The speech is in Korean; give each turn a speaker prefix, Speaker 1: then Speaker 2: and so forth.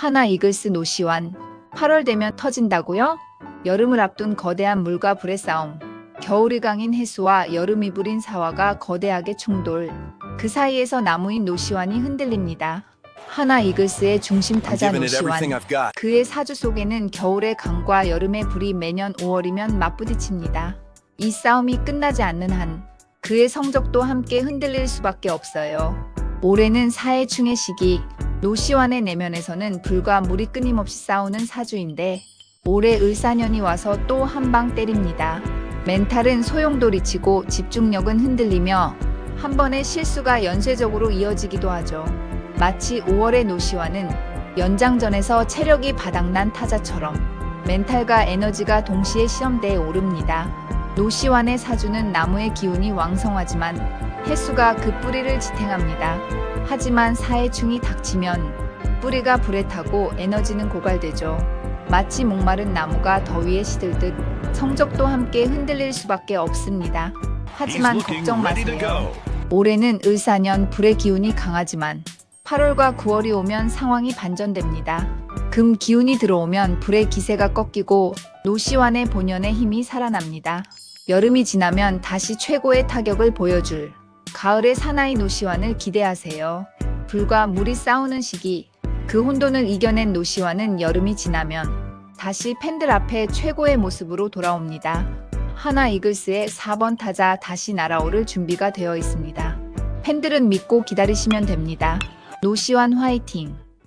Speaker 1: 하나 이글스 노시완 8월 되면 터진다고요? 여름을 앞둔 거대한 물과 불의 싸움. 겨울이 강인 해수와 여름이 불인 사화가 거대하게 충돌. 그 사이에서 나무인 노시완이 흔들립니다. 하나 이글스의 중심 타자 노시완. 그의 사주 속에는 겨울의 강과 여름의 불이 매년 5월이면 맞부딪힙니다. 이 싸움이 끝나지 않는 한 그의 성적도 함께 흔들릴 수밖에 없어요. 올해는 사해충의 시기, 노시완의 내면에서는 불과 물이 끊임없이 싸우는 사주인데 올해 을사년이 와서 또 한 방 때립니다. 멘탈은 소용돌이치고 집중력은 흔들리며 한 번의 실수가 연쇄적으로 이어지기도 하죠. 마치 5월의 노시완은 연장전에서 체력이 바닥난 타자처럼 멘탈과 에너지가 동시에 시험대에 오릅니다. 노시완의 사주는 나무의 기운이 왕성하지만 해수가 그 뿌리를 지탱합니다. 하지만 사해충이 닥치면 뿌리가 불에 타고 에너지는 고갈되죠. 마치 목마른 나무가 더위에 시들 듯 성적도 함께 흔들릴 수밖에 없습니다. 하지만 걱정 마세요. 올해는 을사년 불의 기운이 강하지만 8월과 9월이 오면 상황이 반전됩니다. 금 기운이 들어오면 불의 기세가 꺾이고 노시완의 본연의 힘이 살아납니다. 여름이 지나면 다시 최고의 타격을 보여줄 가을의 사나이 노시완을 기대하세요. 불과 물이 싸우는 시기, 그 혼돈을 이겨낸 노시완은 여름이 지나면 다시 팬들 앞에 최고의 모습으로 돌아옵니다. 하나 이글스의 4번 타자 다시 날아오를 준비가 되어 있습니다. 팬들은 믿고 기다리시면 됩니다. 노시완 화이팅!